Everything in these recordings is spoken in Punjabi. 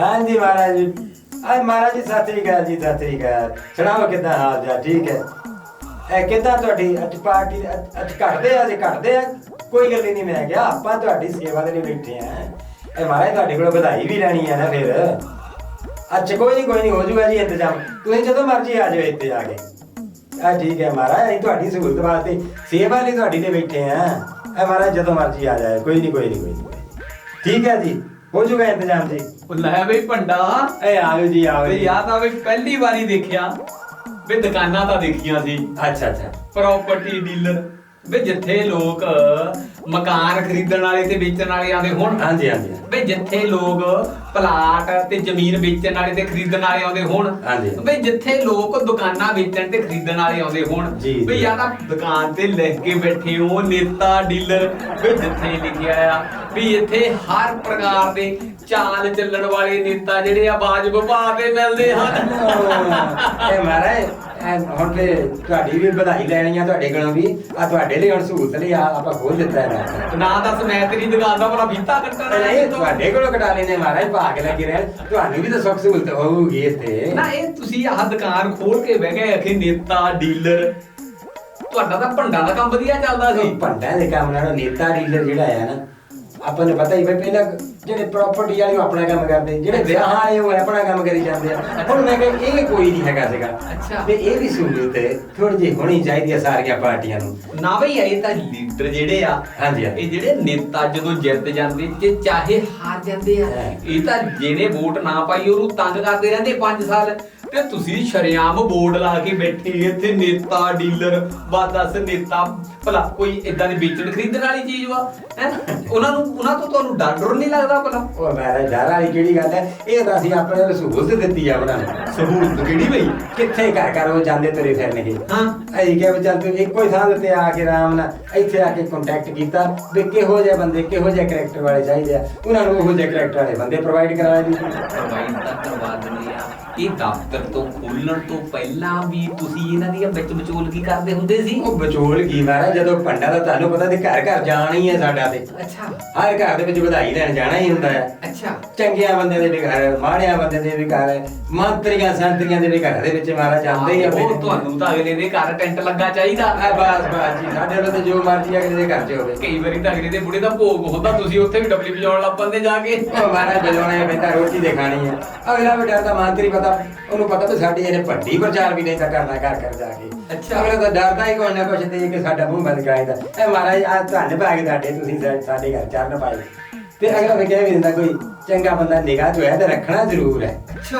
ਹਾਂਜੀ ਮਹਾਰਾਜ ਜੀ। ਆ ਮਹਾਰਾਜ ਜੀ, ਸਤਿ ਸ੍ਰੀ ਅਕਾਲ ਜੀ, ਸਤਿ ਸ੍ਰੀ ਅਕਾਲ। ਸੁਣਾਓ ਕਿਦਾਂ ਹਾਲ ਜਾ ਠੀਕ ਹੈ? ਇਹ ਕਿਦਾਂ ਤੁਹਾਡੀ ਅੱਜ ਪਾਰਟੀ ਅੱਜ- ਘਟਦੇ ਆ ਜੇ ਘਟਦੇ ਆ? ਕੋਈ ਗੱਲ ਨਹੀਂ, ਮੈਂ ਕਿਹਾ ਆਪਾਂ ਤੁਹਾਡੀ ਸੇਵਾ ਦੇ ਲਈ ਬੈਠੇ ਆ। ਇਹ ਮਹਾਰਾਜ ਤੁਹਾਡੇ ਕੋਲ ਵਧਾਈ ਵੀ ਲੈਣੀ ਆ ਨਾ ਫਿਰ। ਅੱਛਾ, ਕੋਈ ਨਹੀਂ ਕੋਈ ਨਹੀਂ, ਹੋ ਜੂਗਾ ਜੀ ਇੰਤਜ਼ਾਮ। ਤੁਸੀਂ ਜਦੋਂ ਮਰਜ਼ੀ ਆ ਜਾਓ ਇੱਥੇ ਆ ਕੇ। ਆ ਠੀਕ ਹੈ ਮਹਾਰਾਜ, ਅਸੀਂ ਤੁਹਾਡੀ ਸਹੂਲਤ ਵਾਸਤੇ ਸੇਵਾ ਲਈ ਤੁਹਾਡੀ ਤੇ ਬੈਠੇ ਆ। ਇਹ ਮਹਾਰਾਜ ਜਦੋਂ ਮਰਜ਼ੀ ਆ ਜਾਏ ਕੋਈ ਨਹੀਂ ਕੋਈ ਨਹੀਂ ਕੋਈ ਨਹੀਂ। ਠੀਕ ਹੈ ਜੀ। ਹੋ ਜੂਗਾ ਇੰਤਜ਼ਾਮ ਜੀ ਉਹ ਲੈ ਬਈ ਭੰਡਾ। ਇਹ ਆਲੂ ਜੀ ਆਓ ਤੇ ਜੀ। ਯਾ ਤਾਂ ਬਈ ਪਹਿਲੀ ਵਾਰੀ ਦੇਖਿਆ। ਵੀ ਦੁਕਾਨਾਂ ਤਾਂ ਦੇਖੀਆਂ ਸੀ। ਅੱਛਾ ਅੱਛਾ। ਪ੍ਰਾਪਰਟੀ ਡੀਲਰ ਵੀ ਜਿੱਥੇ ਲੋਕ ਮਕਾਨ ਖਰੀਦਣ ਵਾਲੇ ਤੇ ਵੇਚਣ ਵਾਲੇ ਆਉਂਦੇ ਹੋਣ। ਹਾਂਜੀ ਹਾਂਜੀ। ਵੀ ਜਿੱਥੇ ਲੋਕ ਪਲਾਟ ਤੇ ਜ਼ਮੀਨ ਵੇਚਣ ਵਾਲੇ ਤੇ ਖਰੀਦਣ ਵਾਲੇ ਆਉਂਦੇ ਹੋਣ। ਹਾਂਜੀ। ਵੀ ਜਿੱਥੇ ਲੋਕ ਦੁਕਾਨਾਂ ਵੇਚਣ ਤੇ ਖਰੀਦਣ ਵਾਲੇ ਆਉਂਦੇ ਹੋਣ। ਜੀ, ਵੀ ਜੀ। ਤਾਂ ਦੁਕਾਨ ਤੇ ਲਿਖ ਕੇ ਬੈਠੇ ਹੋ ਨੇਤਾ ਡੀਲਰ। ਵੀ ਜਿੱਥੇ ਲਿਖਿਆ ਆ ਵੀ ਇੱਥੇ ਹਰ ਪ੍ਰਕਾਰ ਦੇ ਚਾਲ ਚੱਲਣ ਵਾਲੇ ਨੇਤਾ ਜਿਹੜੇ ਆ ਬਾਜ ਵਿਭਾਗ ਤੇ ਮਿਲਦੇ ਹਨ। ਇਹ ਮਹਾਰਾਜ ਇਹ ਹੁਣ ਤੇ ਤੁਹਾਡੀ ਵੀ ਵਧਾਈ ਲੈਣੀ ਆ ਤੁਹਾਡੇ ਕੋਲੋਂ ਵੀ। ਆ ਤੁਹਾਡੇ ਲਈ ਹੁਣ ਸਹੂਲਤ ਲਈ ਆ ਆਪਾਂ ਖੋਲ ਦਿੱਤਾ ਹੈ ਨਾ ਦੱਸ ਮੈਂ ਤੇਰੀ ਦੁਕਾਨ ਦਾ ਭਲਾ ਫੀਤਾ ਕੱਟਣਾ ਨਹੀਂ ਤੁਹਾਡੇ ਕੋਲੋਂ ਕਟਾ ਲੈਨੇ ਮਹਾਰਾਜ ਭਾਗ ਲੱਗੇ ਰਹਿਣ। ਤੁਹਾਨੂੰ ਵੀ ਤਾਂ ਸੁੱਖ ਸਹੂਲਤ ਹੋਊਗੀ ਇੱਥੇ। ਨਾ ਇਹ ਤੁਸੀਂ ਆਹ ਦੁਕਾਨ ਖੋਲ ਕੇ ਬਹਿ ਗਏ ਅਖੇ ਨੇਤਾ ਡੀਲਰ। ਤੁਹਾਡਾ ਤਾਂ ਭੰਡਾ ਦਾ ਕੰਮ ਵਧੀਆ ਚੱਲਦਾ ਸੀ। ਭੰਡਾਂ ਦੇ ਕੰਮ ਨਾਲ ਨੇਤਾ ਡੀਲਰ ਜਿਹੜਾ ਆ ਨਾ ਆਪਾਂ ਨੂੰ ਪਤਾ ਹੀ ਵੀ ਪਹਿਲਾਂ ਜਿਹੜੇ ਪ੍ਰਾਪਰਟੀ ਵਾਲੇ ਉਹ ਆਪਣਾ ਕੰਮ ਕਰਦੇ ਜਿਹੜੇ ਵਿਆਹ ਵਾਲੇ ਉਹ ਆਪਣਾ ਕੰਮ ਕਰੀ ਜਾਂਦੇ ਆ ਹੁਣ ਮੈਂ ਕਿਹਾ ਇਹ ਕੋਈ ਨਹੀਂ ਹੈਗਾ ਸੀਗਾ ਅੱਛਾ। ਤੇ ਇਹ ਵੀ ਸਹੂਲਤ ਥੋੜੀ ਜਿਹੀ ਹੋਣੀ ਚਾਹੀਦੀ ਆ ਸਾਰੀਆਂ ਪਾਰਟੀਆਂ ਨੂੰ ਨਾ ਬਈ ਇਹ ਤਾਂ ਲੀਡਰ ਜਿਹੜੇ ਆ ਹਾਂਜੀ। ਇਹ ਜਿਹੜੇ ਨੇਤਾ ਜਦੋਂ ਜਿੱਤ ਜਾਂਦੇ ਤੇ ਚਾਹੇ ਹਾਰ ਜਾਂਦੇ ਆ ਹਾਂ। ਇਹ ਤਾਂ ਜਿਹਨੇ ਵੋਟ ਨਾ ਪਾਈ ਉਹਨੂੰ ਤੰਗ ਕਰਦੇ ਰਹਿੰਦੇ 5 ਸਾਲ ਤੇ ਤੁਸੀਂ ਸ਼ਰਿਆਮ ਬੋਰਡ ਲਾ ਕੇ ਬੈਠੇ ਇੱਥੇ ਨੇਤਾ ਡੀਲਰ ਬਸ ਦੱਸ ਨੇਤਾ ਭਲਾ ਕੋਈ ਇਦਾਂ ਦੀ ਵੇਚਣ ਖਰੀਦਣ ਵਾਲੀ ਚੀਜ਼ ਵਾ ਹੈ? ਉਹਨਾਂ ਨੂੰ ਉਹਨਾਂ ਤੋਂ ਤੁਹਾਨੂੰ ਡਰ ਡਰ ਨਹੀਂ ਲੱਗਦਾ ਭਲਾ? ਉਹ ਮੇਰੇ ਡਰ ਵਾਲੀ ਕਿਹੜੀ ਗੱਲ ਹੈ? ਇਹ ਤਾਂ ਅਸੀਂ ਆਪਣੇ ਨੂੰ ਸਹੂਲਤ ਦਿੱਤੀ ਆ ਉਹਨਾਂ ਨੂੰ। ਸਹੂਲਤ ਕਿਹੜੀ ਬਈ? ਕਿੱਥੇ ਘਰ ਘਰ ਉਹ ਜਾਂਦੇ ਤੁਰੇ ਫਿਰਨਗੇ ਹਾਂ। ਅਸੀਂ ਕਿਹਾ ਵੀ ਚੱਲ ਤੂੰ ਇੱਕੋ ਹੀ ਥਾਂ ਤੇ ਆ ਕੇ ਆਰਾਮ ਨਾਲ ਇੱਥੇ ਆ ਕੇ ਕੰਟੈਕਟ ਕੀਤਾ ਵੀ ਕਿਹੋ ਜਿਹੇ ਬੰਦੇ ਕਿਹੋ ਜਿਹੇ ਕਰੈਕਟਰ ਵਾਲੇ ਚਾਹੀਦੇ ਆ? ਉਹਨਾਂ ਨੂੰ ਉਹੋ ਜਿਹੇ ਕਰੈਕਟਰ ਵਾਲੇ ਬੰਦੇ ਪ੍ਰੋਵਾਈਡ ਕਰਾ ਦੀ ਪ੍ਰੋਵਾਈਡ ਤਾਂ ਕਰਵਾ ਦਿੰਦੇ ਆ। ਇਹ ਦਫ਼ਤਰ ਤੋਂ ਖੋਲਣ ਤੋਂ ਪਹਿਲਾਂ ਵੀ ਤੁਸੀਂ ਇਹਨਾਂ ਦੀਆਂ ਵਿੱਚ ਵਿਚੋਲਗੀ ਕਰਦੇ ਹੁੰਦੇ ਸੀ? ਉਹ ਵਿਚੋਲ ਕੀ ਮਾਰਾ ਜਦੋਂ ਭੰਡਾ ਦਾ ਤੁਹਾਨੂੰ ਪਤਾ ਤੇ ਘਰ ਘਰ ਜਾਣਾ ਹੀ ਹੈ ਸਾਡਾ ਤੇ। ਅੱਛਾ। ਹਰ ਘਰ ਦੇ ਵਿੱਚ ਵਧਾਈ ਲੈਣ ਜਾਣਾ ਹੀ ਹੁੰਦਾ ਹੈ। ਅੱਛਾ। ਚੰਗਿਆਂ ਬੰਦੇ ਦੇ ਵੀ ਘਰ ਮਾੜਿਆਂ ਬੰਦੇ ਦੇ ਵੀ ਘਰ ਮੰਤਰੀਆਂ ਸੰਤਰੀਆਂ ਦੇ ਵੀ ਘਰ ਦੇ ਵਿੱਚ ਮਾਰਾ ਜਾਂਦੇ ਹੀ ਆ ਉਹ ਤੁਹਾਨੂੰ ਤਾਂ ਅਗਲੇ ਦੇ ਘਰ ਟੈਂਟ ਲੱਗਾ ਚਾਹੀਦਾ। ਆ ਬਸ ਬਸ ਜੀ ਸਾਡੇ ਵੱਲ ਤੇ ਜੋ ਮਰਜ਼ੀ ਅਗਲੇ ਦੇ ਘਰ 'ਚ ਹੋਵੇ। ਕਈ ਵਾਰੀ ਤਾਂ ਅਗਲੇ ਦੇ ਬੁੜੇ ਦਾ ਭੋਗ ਹੁੰਦਾ ਤੁਸੀਂ ਉੱਥੇ ਵੀ ਡਬਲੀ ਵਜਾਉਣ ਲੱਗ ਪੰਦੇ ਜਾ ਕੇ। ਉਹ ਮਾਰਾ ਬਜਾਉਣਾ ਪੈਂਦਾ ਰੋਟੀ ਦੇ ਖਾਣੀ ਹੈ। ਅਗਲਾ ਵੀ ਡਰਦਾ ਮੰਤਰੀ ਪਤਾ ਉਹਨੂੰ ਪਤਾ ਵੀ ਸਾਡੀ ਇਹਨੇ ਭੱਡੀ ਪ੍ਰਚਾਰ ਵੀ ਨਹੀਂ ਤਾਂ ਕਰਨਾ ਘਰ ਘਰ ਜਾ ਕੇ। ਅੱਛਾ। ਅਗਲਾ ਤਾਂ ਡਰਦਾ ਹੀ ਕੋਈ ਨਾ ਕੁਛ ਤੇ ਕਿ ਸਾਡਾ ਮੂੰਹ ਬੰਦ ਕਰਾਇਦਾ ਇਹ ਮਹਾਰਾਜ ਆ ਧੰਨ ਭਾਗ ਤੁਹਾਡੇ ਤੁਸੀਂ ਸਾ- ਸਾਡੇ ਘਰ ਚਰਨ ਪਾਏ। ਤੇ ਅਗਲਾ ਵੀ ਕਹਿ ਵੀ ਦਿੰਦਾ ਕੋਈ ਚੰਗਾ ਬੰਦਾ ਨਿਗਾਹ 'ਚ ਹੋਇਆ ਤੇ ਰੱਖਣਾ ਜ਼ਰੂਰ ਹੈ। ਅੱਛਾ।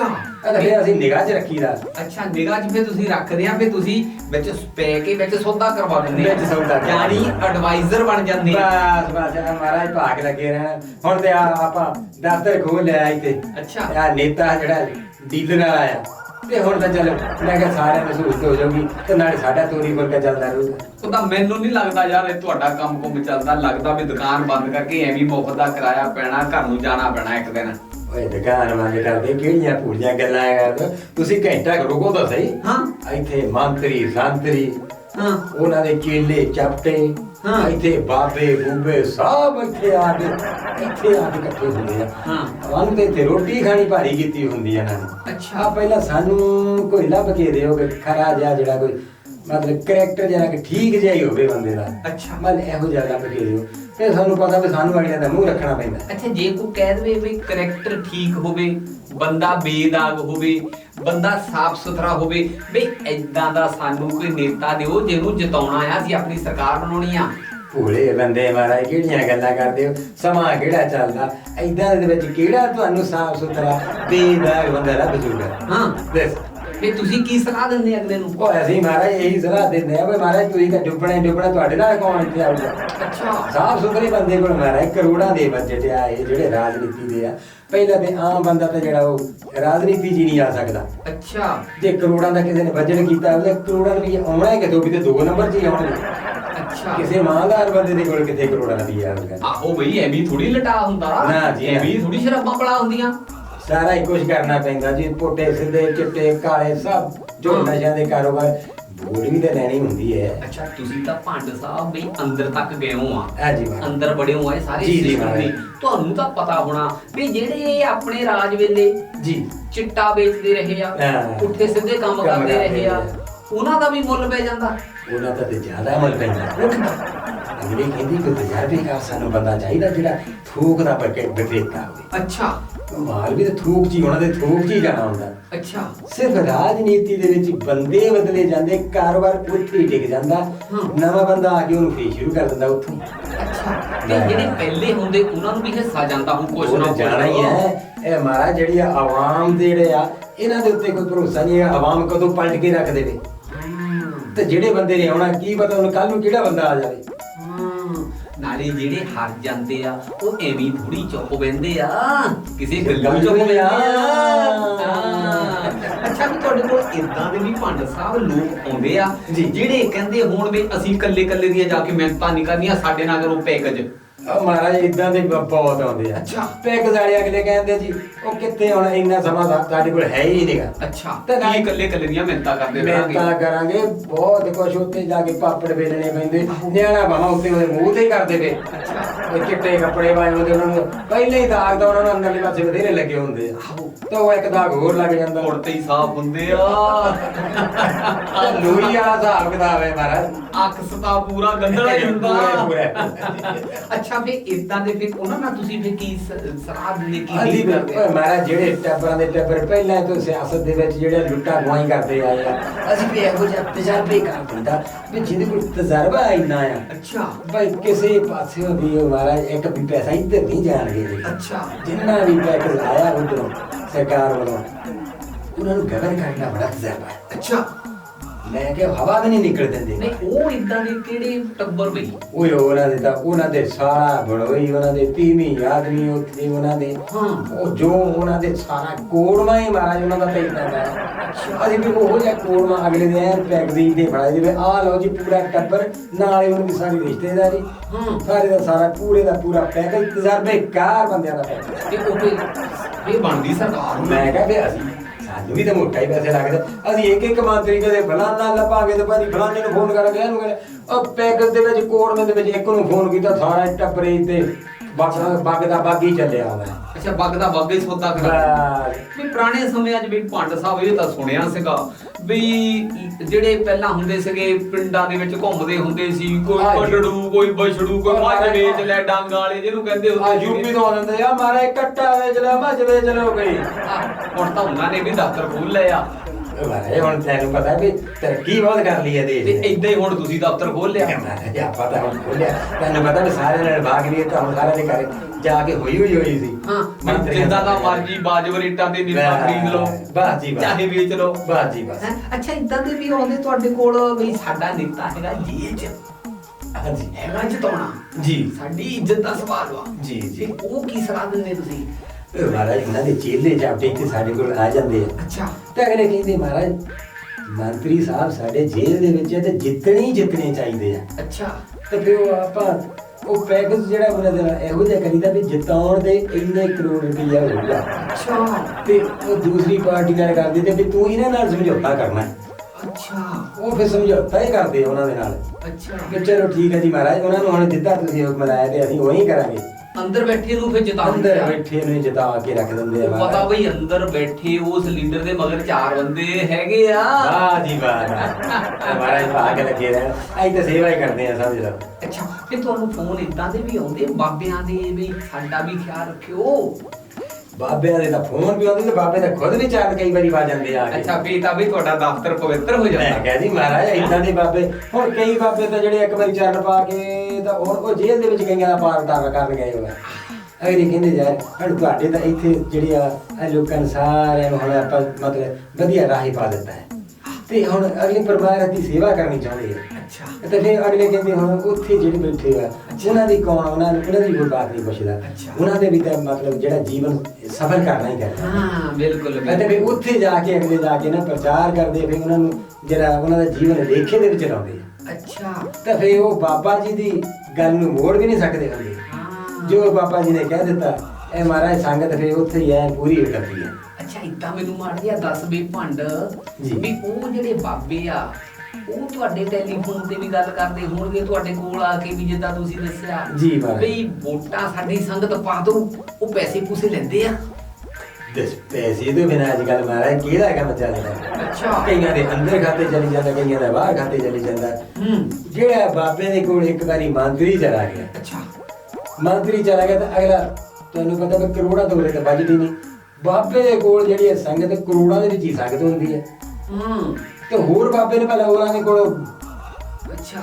ਤਾਂ ਫਿਰ ਅਸੀਂ ਨਿਗਾਹ 'ਚ ਰੱਖੀਦਾ। ਅੱਛਾ ਨਿਗਾਹ 'ਚ ਫਿਰ ਤੁਸੀਂ ਰੱਖਦੇ ਆ ਫਿਰ ਤੁਸੀਂ ਵਿੱਚ ਪੈ ਕੇ ਵਿੱਚ ਸੌਦਾ ਕਰਵਾ ਦਿੰਦੇ ਆ। ਵਿੱਚ ਸੌਦਾ ਕਰਵਾ ਯਾਨੀ ਐਡਵਾਈਜ਼ਰ ਬਣ ਜਾਂਦੇ ਆ। ਬਸ ਬਸ ਆ ਮਹਾਰਾਜ ਭਾਗ ਲੱਗੇ ਰਹਿਣਾ। ਹੁਣ ਤੇ ਆ ਆਪਾਂ ਦਫ਼ਤਰ ਖੋਲ ਲਿਆ ਇੱਥੇ। ਅੱਛਾ। ਆ ਨੇਤਾ ਜਿਹੜਾ ਡੀਲਰ ਵਾਲਾ ਆ। ਤੇ ਹੁਣ ਤਾਂ ਚੱਲ ਮੈਂ ਕਿਹਾ ਸਾਰਿਆਂ ਨੂੰ ਸਹੂਲਤ ਹੋ ਜਾਊਗੀ ਤੇ ਨਾਲੇ ਸਾਡਾ ਤੋਰੀ ਫੁਲਕਾ ਚੱਲਦਾ ਰਹੂਗਾ। ਉਹਦਾ ਮੈਨੂੰ ਨਹੀਂ ਲੱਗਦਾ ਯਾਰ ਇਹ ਤੁਹਾਡਾ ਕੰਮ ਕੁੰਮ ਚੱਲਦਾ ਲੱਗਦਾ ਵੀ ਦੁਕਾਨ ਬੰਦ ਕਰਕੇ ਐਵੇਂ ਮੁਫਤ ਦਾ ਕਿਰਾਇਆ ਪੈਣਾ ਘਰ ਨੂੰ ਜਾਣਾ ਪੈਣਾ ਇੱਕ ਦਿਨ। ਓਏ ਦੁਕਾਨ ਬੰਦ ਕਰਦੇ ਕਿਹੜੀਆਂ ਪੂਰੀਆਂ ਗੱਲਾਂ ਕਰਦੇ? ਤੁਸੀਂ ਘੰਟਾ ਕੁ ਰੁਕੋ ਤਾਂ ਸਹੀ। ਹਾਂ। ਇੱਥੇ ਮੰਤਰੀ ਸੰਤਰੀ ਹਾਂ ਉਹਨਾਂ ਦੇ ਚੇਲੇ ਚਪਟੇ ਹਾਂ। ਇੱਥੇ ਬਾਬੇ ਬੂਬੇ ਸਭ ਇੱਥੇ ਆ ਕੇ ਇੱਥੇ ਆ ਕੇ ਇਕੱਠੇ ਹੁੰਦੇ ਆ ਹਾਂ। ਉਹਨਾਂ ਦੇ ਤੇ ਰੋਟੀ ਖਾਣੀ ਭਾਰੀ ਕੀਤੀ ਹੁੰਦੀ ਆ ਨੇ ਅੱਛਾ। ਪਹਿਲਾਂ ਸਾਨੂੰ ਕੋਈ ਲੱਭ ਕੇ ਦਿਓ ਕਿ ਖਰਾ ਜਿਹਾ ਜਿਹੜਾ ਕੋਈ ਮਤਲਬ ਕਰੈਕਟਰ ਜਿਹੜਾ ਕਿ ਠੀਕ ਜਿਹਾ ਹੀ ਹੋਵੇ ਬੰਦੇ ਦਾ। ਅੱਛਾ। ਮਤਲਬ ਇਹੋ ਜਿਹਾ ਕੇ ਦਿਓ ਤੇ ਸਾਨੂੰ ਪਤਾ ਵੀ ਸਾਨੂੰ ਅਗਲੇ ਦਾ ਮੂੰਹ ਰੱਖਣਾ ਪੈਂਦਾ। ਅੱਛਾ ਜੇ ਕੋਈ ਕਹਿ ਦੇਵੇ ਵੀ ਕਰੈਕਟਰ ਠੀਕ ਹੋਵੇ ਬੰਦਾ ਬੇਦਾਗ ਹੋਵੇ ਬੰਦਾ ਸਾਫ਼ ਸੁਥਰਾ ਹੋਵੇ ਵੀ ਐਦਾਂ ਦਾ ਸਾਨੂੰ ਕੋਈ ਨੇਤਾ ਦਿਓ ਜਿਹਨੂੰ ਜਿਤਾਉਣਾ ਆ ਅਸੀਂ ਆਪਣੀ ਸਰਕਾਰ ਬਣਾਉਣੀ ਆ। ਭੋਲੇ ਬੰਦੇ ਮਹਾਰਾਜ ਕਿਹੜੀਆਂ ਗੱਲਾਂ ਕਰਦੇ ਹੋ? ਸਮਾਂ ਕਿਹੜਾ ਚੱਲਦਾ? ਐਦਾਂ ਦੇ ਵਿੱਚ ਕਿਹੜਾ ਤੁਹਾਨੂੰ ਸਾਫ਼ ਸੁਥਰਾ ਬੇਦਾਗ ਬੰਦਾ ਲੱਭ ਜੂਗਾ? ਹਾਂ। ਦੱਸ। ਫਿਰ ਤੁਸੀਂ ਕੀ ਸਲਾਹ ਦਿੰਦੇ ਅਗਲੇ ਨੂੰ? ਉਹ ਅਸੀਂ ਮਹਾਰਾਜ ਇਹੀ ਸਲਾਹ ਦਿੰਦੇ ਆ ਵੀ ਮਹਾਰਾਜ ਤੁਸੀਂ ਤਾਂ ਡੁੱਬਣਾ ਡੁੱਬਣਾ ਤੁਹਾਡੇ ਨਾਲ ਕੌਣ ਇੱਥੇ ਆਊਗਾ? ਅੱਛਾ। ਸਾਫ਼ ਸੁਥਰੇ ਬੰਦੇ ਕੋਲ ਮਹਾਰਾਜ ਕਰੋੜਾਂ ਦੇ ਬਜਟ ਆ ਇਹ ਜਿਹੜੇ ਰਾਜਨੀਤੀ ਦੇ ਆ। ਪਹਿਲਾਂ ਤੇ ਆਮ ਬੰਦਾ ਤਾਂ ਜਿਹੜਾ ਉਹ ਰਾਜਨੀਤੀ 'ਚ ਹੀ ਨਹੀਂ ਆ ਸਕਦਾ। ਅੱਛਾ। ਜੇ ਕਰੋੜਾਂ ਦਾ ਕਿਸੇ ਨੇ ਬਜਟ ਕੀਤਾ ਉਹਨੇ ਕਰੋੜਾਂ ਰੁਪਏ ਆਉਣਾ ਹੈ ਕਿਤੋਂ ਵੀ ਤੇ ਦੋ ਨੰਬਰ 'ਚ ਹੀ ਆਉਣਗੇ ਅੱਛਾ। ਕਿਸੇ ਇਮਾਨਦਾਰ ਬੰਦੇ ਦੇ ਕੋਲ ਕਿੱਥੇ ਕਰੋੜਾਂ ਰੁਪਏ ਆਊਗਾ? ਆਹੋ ਬਈ ਐਵੇਂ ਥੋੜੀ ਲਟਾ ਹੁੰਦਾ। ਨਾ ਜੀ। ਐਵੇਂ ਥੋੜੀ ਸ਼ਰਾਬਾਂ ਪੜਾ ਹੁੰਦੀਆਂ। ਸਾਰਾ ਹੀ ਕੁਝ ਕਰਨਾ ਪੈਂਦਾ ਜੀ ਪੋਟੇ ਸਿੱਧੇ ਚਿੱਟੇ ਕਾਲੇ ਸਭ ਜੋ ਹਾਂ। ਨਸ਼ਿਆਂ ਦੇ ਕਾਰੋਬਾਰ ਵੀ ਤਾਂ ਲੈਣੀ ਹੁੰਦੀ ਹੈ। ਅੱਛਾ ਤੁਸੀਂ ਤਾਂ ਭੰਡ ਸਾਹਿਬ ਵੀ ਅੰਦਰ ਤੱਕ ਗਏ ਹੋ ਆ। ਹਾਂਜੀ ਮਹਾਰਾਜ ਅੰਦਰ ਬੜੇ ਹੋ ਆਏ ਸਾਰੇ ਜੀ, ਜੀ, ਸਿਸਟਮ ਮਹਾਰਾਜ। ਤੁਹਾਨੂੰ ਤਾਂ ਪਤਾ ਹੋਣਾ ਵੀ ਜਿਹੜੇ ਆਪਣੇ ਰਾਜ ਵੇਲੇ ਜੀ। ਚਿੱਟਾ ਵੇਚਦੇ ਰਹੇ ਆ ਹਾਂ। ਪੁੱਠੇ ਸਿੱਧੇ ਕੰਮ ਕੰਮ ਕਰਦੇ ਕਰਦੇ ਰਹੇ ਆ ਰਹੇ ਉਹਨਾਂ ਦਾ ਵੀ ਮੁੱਲ ਪੈ ਜਾਂਦਾ। ਉਹਨਾਂ ਦਾ ਤੇ ਜ਼ਿਆਦਾ ਅਮਲ ਪੈਂਦਾ। ਅਗਲੇ ਕਹਿੰਦੀ ਕਿ ਤਜਰਬੇਕਾਰ ਸਾਨੂੰ ਬੰਦਾ ਚਾਹੀਦਾ ਜਿਹੜਾ ਥੂਕ ਦਾ ਬਕੇ ਵਿਵੇਕਤਾ ਹੋਵੇ। ਅੱਛਾ। ਮਾਲ ਵੀ ਤੇ ਥੂਕ ਜੀ ਉਹਨਾਂ ਦੇ ਥੂਕ ਜੀ ਜਾਣਾ ਹੁੰਦਾ। ਅੱਛਾ। ਸਿਰਫ ਰਾਜਨੀਤੀ ਦੇ ਵਿੱਚ ਬੰਦੇ ਬਦਲੇ ਜਾਂਦੇ ਕਾਰੋਬਾਰ ਉੱਥੇ ਹੀ ਟਿਕ ਜਾਂਦਾ। ਨਵਾਂ ਬੰਦਾ ਆ ਕੇ ਉਹਨੂੰ ਫੇਰ ਸ਼ੁਰੂ ਕਰ ਦਿੰਦਾ ਉੱਥੋਂ। ਅੱਛਾ। ਤੇ ਜਿਹੜੇ ਪਹਿਲੇ ਹੁੰਦੇ ਉਹਨਾਂ ਨੂੰ ਵੀ ਹਿੱਸਾ ਜਾਂਦਾ ਹੁਣ ਉਹ ਨਾ ਜਾਣਾ ਹੀ ਹੈ। ਇਹ ਮਾਰਾ ਜਿਹੜੀ ਆ ਆਵਾਮ ਦੇ ਜਿਹੜੇ ਆ ਇਹਨਾਂ ਦੇ ਉੱਤੇ ਕੋਈ ਭਰੋਸਾ ਨਹੀਂ ਹੈ। ਆਵਾਮ ਕਦੋਂ ਪਲਟ ਕੇ ਰੱਖ ਦੇਵੇ ਤੇ ਜਿਹੜੇ ਬੰਦੇ ਨੇ ਆਉਣਾ ਕੀ ਪਤਾ ਉਹਨੂੰ ਕੱਲ ਨੂੰ ਕਿਹੜਾ ਬੰਦਾ ਆ ਜਾਵੇ। ਨਾਲੇ ਜਿਹੜੇ ਹਾਰ ਜਾਂਦੇ ਆ ਉਹ ਐਵੇਂ ਥੋੜੀ ਚੁੱਪ ਬੈੰਦੇ ਆ ਕਿਸੇ ਗੱਲੋਂ ਚੁੱਪ ਬੈੰਦੇ ਆ। ਹਾਂ। ਅੱਛਾ ਵੀ ਤੁਹਾਡੇ ਕੋਲ ਇਦਾਂ ਦੇ ਵੀ ਭੰਡ ਸਾਹਿਬ ਲੋਕ ਆਉਂਦੇ ਆ। ਜਿਹੜੇ ਕਹਿੰਦੇ ਹੋਣ ਵੀ ਅਸੀਂ ਕੱਲੇ ਕੱਲੇ ਦੀਆਂ ਜਾ ਕੇ ਮਿਹਨਤਾਂ ਨਹੀਂ ਕਰਨੀਆਂ ਸਾਡੇ ਨਾਲ ਕਰੋ ਪੈਕੇਜ ਉਹ ਮਹਾਰਾਜ ਇਦਾਂ ਦੇ ਬ- ਬਹੁਤ ਆਉਂਦੇ ਆ। ਅੱਛਾ। ਪੈਗ ਵਾਲੇ ਅਗਲੇ ਕਹਿੰਦੇ ਜੀ ਉਹ ਕਿੱਥੇ ਹੁਣ ਇੰਨਾ ਸਮਾਂ ਸਾ- ਸਾਡੇ ਕੋਲ ਹੈ ਹੀ ਨਹੀਂਗਾ। ਅੱਛਾ। ਤੇ ਕੀ ਕੱਲੇ ਕੱਲੇ ਦੀਆਂ ਮਿਹਨਤਾਂ ਕਰਦੇ ਮਿਹਨਤਾਂ ਰਹਾਂਗੇ? ਕਰਾਂਗੇ ਬਹੁਤ ਕੁਝ ਉੱਤੇ ਜਾ ਕੇ ਪਾਪੜ ਵੇਲਣੇ ਪੈਂਦੇ। ਆਹੋ। ਨਿਆਣਾ ਬਾਵਾ ਉੱਤੇ ਉਹਦੇ ਮੂੰਹ ਤੇ ਹੀ ਕਰਦੇ ਅੱਛਾ। ਉਹ ਚਿੱਟੇ ਕੱਪੜੇ ਪਾਏ ਹੁੰਦੇ ਉਹਨਾਂ ਨੂੰ। ਪਹਿਲੇ ਹੀ ਦਾਗ ਤਾਂ ਉਹਨਾਂ ਨੂੰ ਅੰਦਰਲੇ ਪਾਸੇ ਵਧੇਰੇ ਲੱਗੇ ਹੁੰਦੇ ਆ। ਆਹੋ। ਤੇ ਉਹ ਇੱਕ ਦਾਗ ਹੋਰ ਲੱਗ ਜਾਂਦਾ। ਮੁੜ ਤੇ ਹੀ ਸਾਫ਼ ਹੁੰਦੇ ਆ। ਤੇ ਲੋਈ ਵਾਲਾ ਹਿਸਾਬ ਕਿਤਾਬ ਹੈ ਮਹਾਰਾਜ। ਅਕਸ ਤਾਂ ਪੂਰਾ ਗੰਦਾ ਹੀ ਹੁੰਦਾ। ਪੂਰਾ- ਪੂਰਾ। ਅੱਛਾ। ਵੀ ਇਦਾਂ ਦੇ ਫਿਰ ਉਹਨਾਂ ਨਾਲ ਤੁਸੀਂ ਫਿਰ ਕੀ ਸ- ਸਲਾਹ ਦਿੰਦੇ ਕੀ ਅਸੀਂ ਨਹੀਂ ਕਰਦੇ? ਓਏ ਮਹਾਰਾਜ ਜਿਹੜੇ ਟੱਬਰਾਂ ਦੇ ਟੱਬਰ ਪਹਿਲਾਂ ਤੋਂ ਸਿਆਸਤ ਦੇ ਵਿੱਚ ਜਿਹੜੇ ਲੁੱਟਾ ਗਵਾਈ ਕਰਦੇ ਆਏ ਆ ਅਸੀਂ ਵੀ ਇਹੋ ਜਿਹਾ ਤਜਰਬੇ ਕਰ ਦਿੰਦਾ ਵੀ ਜਿਹਦੇ ਕੋਲ ਤਜਰਬਾ ਇੰਨਾ ਆ। ਅੱਛਾ। ਭਾਈ ਕਿਸੇ ਪਾਸੇ ਵੀ ਉਹ ਮਹਾਰਾਜ ਇੱਕ ਵੀ ਪੈਸਾ ਇੱਧਰ ਨਹੀਂ ਜਾਣਗੇ ਜੀ ਅੱਛਾ। ਜਿੰਨਾ ਵੀ ਪੈਕੇਜ ਆਇਆ ਉਧਰੋਂ ਸਰਕਾਰ ਵੱਲੋਂ ਉਹਨਾਂ ਨੂੰ ਗਵਰ ਕਰਨਾ ਬੜਾ ਤਜਰਬਾ ਹੈ। ਅੱਛਾ। ਮੈਂ ਕਿਹਾ ਹਵਾ ਵੀ ਨਹੀਂ ਨਿਕਲ ਦਿੰਦੇ। ਨਹੀਂ ਉਹ ਇਦਾਂ ਦੇ ਕਿਹੜੇ ਟੱਬਰ ਬਈ? ਓਏ ਉਹਨਾਂ ਦੇ ਤਾਂ ਉਹਨਾਂ ਦੇ ਸਾਰਾ ਬੜੋਈ ਉਹਨਾਂ ਦੇ ਤੀਵੀਂ ਆਦਮੀ ਉੱਥੇ ਉਹਨਾਂ ਦੇ। ਹਾਂ। ਉਹ ਜੋ ਉਹਨਾਂ ਦੇ ਸਾਰਾ ਕੋੜਮਾ ਹੀ ਮਹਾਰਾਜ ਉਹਨਾਂ ਦਾ ਪੈਂਦਾ ਹੈ ਅਸੀਂ ਵੀ ਉਹ ਜਿਹਾ ਕੋੜਮਾ ਅਗਲੇ ਦੇ ਐਨ ਪੈਕ ਦੀ ਫੜਾਈ ਦੇਵੇ ਆ ਲਓ ਜੀ ਪੂਰਾ ਟੱਬਰ ਨਾਲੇ ਉਹਨਾਂ ਦੀ ਸਾਰੀ ਰਿਸ਼ਤੇਦਾਰੀ। ਹਾਂ। ਸਾਰੇ ਦਾ ਸਾਰਾ ਪੂਰੇ ਦਾ ਪੂਰਾ ਪੈਕੇਜ ਤਜਰਬੇਕਾਰ ਬੰਦਿਆਂ ਦਾ ਪੈਕੇਜ। ਤੇ ਉਹ ਫਿਰ ਇਹ ਬਣਦੀ ਸਰਕਾਰ। ਮੈਂ ਕਿਹਾ ਵੀ ਅਸੀਂ ਸਾਨੂੰ ਵੀ ਤਾਂ ਮੋਟਾ ਹੀ ਪੈਸੇ ਲੱਗਦੇ। ਅਸੀਂ ਇੱਕ ਇੱਕ ਮੰਤਰੀ ਕਦੇ ਫਲਾਣਾ ਲੱਭਾਂਗੇ ਤੇ ਭਾਜੀ ਫਲਾਣੇ ਨੂੰ ਫੋਨ ਕਰਕੇ ਇਹਨੂੰ ਕਰੇ ਉਹ ਪੈਕੇਜ ਦੇ ਵਿੱਚ ਕੋੜਮੇ ਦੇ ਵਿੱਚ ਇੱਕ ਨੂੰ ਫੋਨ ਕੀਤਾ, ਸਾਰਾ ਟੱਬਰੇ ਤੇ। ਬੱਗ ਬੱਗ ਦਾ ਬੱਗ ਹੀ ਚੱਲਿਆ ਹੋਇਆ ਅੱਛਾ ਬੱਗ ਦਾ ਬੱਗ ਹੀ ਸੌਦਾ ਕਰਾ। ਵੀ ਪੁਰਾਣੇ ਸਮਿਆਂ 'ਚ ਵੀ ਭੰਡ ਸਾਹਿਬ ਇਹ ਤਾਂ ਸੁਣਿਆ ਸੀਗਾ ਵੀ ਜਿਹੜੇ ਪਹਿਲਾਂ ਹੁੰਦੇ ਸੀਗੇ ਪਿੰਡਾਂ ਦੇ ਵਿੱਚ ਘੁੰਮਦੇ ਹੁੰਦੇ ਸੀ ਕੋਈ। ਪਟੜੂ ਕੋਈ ਬਛੜੂ ਕੋਈ ਮੱਝ ਵੇਚ ਲੈ ਡੰਗ ਵਾਲੇ ਜਿਹਨੂੰ ਕਹਿੰਦੇ ਆ ਹੁੰਦੇ ਯੂਪੀ ਤੋਂ ਆਉਂਦੇ ਆ ਮਾਰੇ ਕੱਟਾ ਵੇਚ ਲੈ ਮੱਝ ਵੇਚ ਲੋ ਗਈ ਹੁਣ ਤਾਂ ਉਹਨਾਂ ਨੇ ਵੀ ਦਫ਼ਤਰ ਖੋਲ ਲਏ ਆ ਮਾਰੇ ਹੁਣ ਤੈਨੂੰ ਪਤਾ ਵੀ ਤਰੱਕੀ ਬਹੁਤ ਕਰ ਲਈ ਹੈ ਦੇਸ਼ ਤੇ ਨੇ। ਇਦਾਂ ਹੀ ਹੁਣ ਤੁਸੀਂ ਦਫ਼ਤਰ ਖੋਲ ਲਿਆ। ਮਹਾਰਾਜ ਆਪਾਂ ਤਾਂ ਹੁਣ ਖੋਲਿਆ ਤੈਨੂੰ ਪਤਾ ਵੀ ਸਾਰਿਆਂ ਨਾਲ ਭਾਗ ਲਈ ਤਾਂ ਹੁਣ ਸਾਰਿਆਂ ਦੇ ਘਰ ਜਾ ਕੇ ਹੋਈ ਹੋਈ ਹੋਈ ਸੀ। ਹਾਂ। ਮੰਤਰੀਆਂ ਜਿੱਦਾਂ ਦਾ ਮਰਜ਼ੀ ਬਾਜਵ ਰੇਟਾਂ ਦੇ ਨਿਰਮਾ ਖਰੀਦ ਲਓ ਬਸ ਜੀ ਬਸ। ਚਾਹੇ ਵੇਚ ਲਓ। ਬਸ ਜੀ ਬਸ ਹੈਂ? ਅੱਛਾ ਇਦਾਂ ਦੇ ਵੀ ਆਉਂਦੇ ਤੁਹਾਡੇ ਕੋਲ ਵੀ ਸਾਡਾ ਨੇਤਾ ਹੈਗਾ ਜੇਲ੍ਹ 'ਚ ਹਾਂਜੀ। ਹੈਗਾ ਜਿਤਾਉਣਾ। ਜੀ। ਸਾਡੀ ਇੱਜ਼ਤ ਦਾ ਸਵਾਲ ਵਾ। ਜੀ, ਜੀ। ਤੇ ਉਹ ਕੀ ਸਲਾਹ ਦਿੰਦੇ ਤੁਸੀਂ? ਉਹ ਮਹਾਰਾਜ ਇਹਨਾਂ ਦੇ ਚੇਲੇ ਚਾਪਟੇ ਇੱਥੇ ਸਾਡੇ ਕੋਲ ਆ ਜਾਂਦੇ ਆ। ਅੱਛਾ। ਤੇ ਅਗਲੇ ਕਹਿੰਦੇ ਮਹਾਰਾਜ ਮੰਤਰੀ ਸਾਹਿਬ ਸਾਡੇ ਜੇਲ੍ਹ ਦੇ ਵਿੱਚ ਹੈ ਤੇ ਜਿੱਤਣੇ ਹੀ ਜਿੱਤਣੇ ਚਾਹੀਦੇ ਆ। ਅੱਛਾ। ਤੇ ਫਿਰ ਉਹ ਆਪਾਂ ਉਹ ਪੈਕੇਜ ਜਿਹੜਾ ਉਹਨਾਂ ਦਾ ਇਹੋ ਜਿਹਾ ਕਰੀਦਾ ਵੀ ਜਿਤਾਉਣ ਦੇ ਇੰਨੇ ਕਰੋੜ ਰੁਪਈਆ ਹੋਊਗਾ ਅੱਛਾ। ਤੇ ਉਹ ਦੂਸਰੀ ਪਾਰਟੀ ਨਾਲ ਕਰਦੇ ਤੇ ਵੀ ਤੂੰ ਇਹਨਾਂ ਨਾਲ ਸਮਝੌਤਾ ਕਰਨਾ। ਹੈ। ਅੱਛਾ। ਉਹ ਫਿਰ ਸਮਝੌਤਾ ਹੀ ਕਰਦੇ ਆ ਉਹਨਾਂ ਦੇ ਨਾਲ। ਅੱਛਾ। ਕਿ ਚਲੋ ਠੀਕ ਹੈ ਜੀ ਮਹਾਰਾਜ ਉਹਨਾਂ ਨੂੰ ਹੁਣ ਜਿੱਦਾਂ ਤੁਸੀਂ ਹੁਕਮ ਲਾਇਆ ਤੇ ਅਸੀਂ ਉਹੀ ਕਰਾਂਗੇ। ਅੰਦਰ ਬੈਠੇ ਨੂੰ ਫਿਰ ਜਿਤਾ ਦਿੰਦੇ ਅੰਦਰ ਆ। ਬੈਠੇ ਨੂੰ ਜਿਤਾ ਕੇ ਰੱਖ ਦਿੰਦੇ ਆ ਪਤਾ ਬਈ ਅੰਦਰ ਬੈਠੇ ਉਸ ਲੀਡਰ ਦੇ ਮਗਰ ਚਾਰ ਬੰਦੇ ਹੈਗੇ ਆ। ਵਾਹ ਜੀ ਵਾਹ। ਮਹਾਰਾਜ ਭਾਗ ਲੱਗੇ ਰਹਿਣ। ਅਸੀਂ ਤਾਂ ਸੇਵਾ ਹੀ ਕਰਦੇ ਆ ਸਮਝ ਲਓ ਅੱਛਾ ਤੇ ਤੁਹਾਨੂੰ ਫੋਨ ਇਦਾਂ ਦੇ ਵੀ ਆਉਂਦੇ ਬਾਬਿਆਂ ਦੇ ਵੀ ਸਾਡਾ ਵੀ ਖਿਆਲ ਰੱਖਿਓ। ਬਾਬਿਆਂ ਦੇ ਤਾਂ ਫੋਨ ਵੀ ਆਉਂਦੇ ਤੇ ਬਾਬੇ ਤਾਂ ਖੁਦ ਵੀ ਚਾਰ ਕਈ ਵਾਰੀ ਵਾ ਜਾਂਦੇ ਆ ਕੇ। ਅੱਛਾ ਵੀ ਤਾਂ ਵੀ ਤੁਹਾਡਾ ਦਫ਼ਤਰ ਪਵਿੱਤਰ ਹੋ ਮੈਂ ਜਾਂਦਾ ਕਿਹਾ ਜੀ ਮਹਾਰਾਜ ਇਦਾਂ ਦੇ ਬਾਬੇ। ਹੁਣ ਕਈ ਬਾਬੇ ਤਾਂ ਜਿਹੜੇ ਇੱਕ ਵਾਰੀ ਚਰਨ ਪਾ ਕੇ ਤਾਂ ਹੁਣ ਉਹ ਜੇਲ੍ਹ ਦੇ ਵਿੱਚ ਕਈਆਂ ਦਾ ਪਾਰ ਉਤਾਰਾ ਕਰਨ ਗਏ ਹੋਏ ਆ ਅਗਲੇ ਕਹਿੰਦੇ ਯਾਰ ਹੁਣ ਤੁਹਾਡੇ ਤਾਂ ਇੱਥੇ ਜਿਹੜੇ ਆ ਲੋਕਾਂ ਨੂੰ ਸਾਰਿਆਂ ਨੂੰ ਹੁਣ ਆਪਾਂ ਮਤਲਬ ਵਧੀਆ ਰਾਹੀ ਪਾ ਦਿੱਤਾ ਹੈ। ਤੇ ਹੁਣ ਅਗਲੇ ਪਰਿਵਾਰ ਦੀ ਸੇਵਾ ਕਰਨੀ ਚਾਹੁੰਦੇ ਆ। ਅੱਛਾ। ਤੇ ਫਿਰ ਅਗਲੇ ਕਹਿੰਦੇ ਹੁਣ ਉੱਥੇ ਜਿਹੜੇ ਬੈਠੇ ਆ ਉਹਨਾਂ ਦੀ ਕੌਣ ਉਹਨਾਂ ਨੂੰ ਉਹਨਾਂ ਦੀ ਕੋਈ ਬਾਤ ਨਹੀਂ ਪੁੱਛਦਾ। ਉਹਨਾਂ ਦੇ ਵੀ ਤਾਂ ਮਤਲਬ ਜਿਹੜਾ ਜੀਵਨ ਸਫਲ ਕਰਨਾ ਹੀ ਕਰਨਾ। ਹਾਂ ਬਿਲਕੁਲ ਤੇ ਫਿਰ ਉੱਥੇ ਜਾ ਕੇ ਅਗਲੇ ਜਾ ਕੇ ਨਾ ਪ੍ਰਚਾਰ ਕਰਦੇ ਫਿਰ ਉਹਨਾਂ ਨੂੰ ਜਿਹੜਾ ਉਹਨਾਂ ਦਾ ਜੀਵਨ ਲੇਖੇ ਦੇ ਵਿੱਚ ਲਾਉਂਦੇ ਆ। ਅੱਛਾ। ਤਾਂ ਫਿਰ ਉਹ ਬਾਬਾ ਜੀ ਦੀ ਗੱਲ ਨੂੰ ਮੋੜ ਵੀ ਨਹੀਂ ਸਕਦੇ ਹੁੰਦੇ ਹਾਂ। ਜੋ ਬਾਬਾ ਜੀ ਨੇ ਕਹਿ ਦਿੱਤਾ ਇਹ ਮਹਾਰਾਜ ਸੰਗਤ ਫਿਰ ਉੱਥੇ ਹੀ ਐ ਪੂਰੀ ਹੋ ਜਾਂਦੀ ਹੈ। ਅੱਛਾ ਇਦਾਂ ਮੈਨੂੰ ਮਾੜ ਜਿਹਾ ਦੱਸ ਵੀ ਭੰਡ। ਵੀ ਉਹ ਜਿਹੜੇ ਬਾਬੇ ਆ ਉਹ ਤੁਹਾਡੇ ਟੈਲੀਫੋਨ ਤੇ ਵੀ ਗੱਲ ਕਰਦੇ ਹੋਣਗੇ ਤੁਹਾਡੇ ਕੋਲ ਆ ਕੇ ਵੀ ਜਿੱਦਾਂ ਤੁਸੀਂ ਦੱਸਿਆ ਜੀ। ਬਈ ਵੋਟਾਂ ਸਾਡੀ ਸੰਗਤ ਪਾ ਦੋ ਉਹ ਪੈਸੇ ਪੂਸੇ ਲੈਂਦੇ ਆ? ਦਸ ਪੈਸੇ ਤੋਂ ਬਿਨਾਂ ਅੱਜ ਕੱਲ ਮਹਾਰਾਜ ਕਿਹੜਾ ਕੰਮ ਚੱਲਦਾ? ਅੱਛਾ। ਕਈਆਂ ਦੇ ਅੰਦਰ ਖਾਤੇ ਚਲੀ ਜਾਂਦਾ ਕਈਆਂ ਦੇ ਬਾਹਰ ਖਾਤੇ ਚਲੀ ਜਾਂਦਾ। ਹੂੰ। ਜਿਹੜਾ ਬਾਬੇ ਦੇ ਕੋਲ ਇੱਕ ਵਾਰੀ ਮੰਤਰੀ ਚਲਾ ਗਿਆ। ਅੱਛਾ। ਮੰਤਰੀ ਚਲਾ ਗਿਆ ਤਾਂ ਅਗਲਾ ਤੁਹਾਨੂੰ ਪਤਾ ਵੀ ਕਰੋੜਾਂ ਤੋਂ ਤਾਂ ਬਚਦੀ ਨਹੀਂ। ਬਾਬੇ ਦੇ ਕੋਲ ਜਿਹੜੀ ਹੈ ਸੰਗਤ ਕਰੋੜਾਂ ਦੇ ਵਿੱਚ ਹੀ ਸੰਗਤ ਹੁੰਦੀ ਹੈ। ਹੂੰ। ਤੇ ਹੋਰ ਬਾਬੇ ਨੇ ਪਹਿਲਾਂ ਉਹਨਾਂ ਦੇ ਕੋਲ ਅੱਛਾ।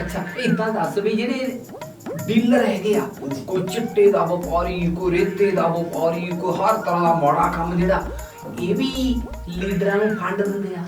ਅੱਛਾ ਇਦਾਂ ਦੱਸ ਵੀ ਜਿਹੜੇ ਡੀਲਰ ਹੈਗੇ ਆ ਕੋਈ ਚਿੱਟੇ ਦਾ ਵਪਾਰੀ ਕੋਈ ਰੇਤੇ ਦਾ ਵਪਾਰੀ ਕੋਈ ਹਰ ਤਰ੍ਹਾਂ ਦਾ ਮਾੜਾ ਕੰਮ ਜਿਹੜਾ ਇਹ ਵੀ ਲੀਡਰਾਂ ਨੂੰ ਫੰਡ ਦਿੰਦੇ ਆ।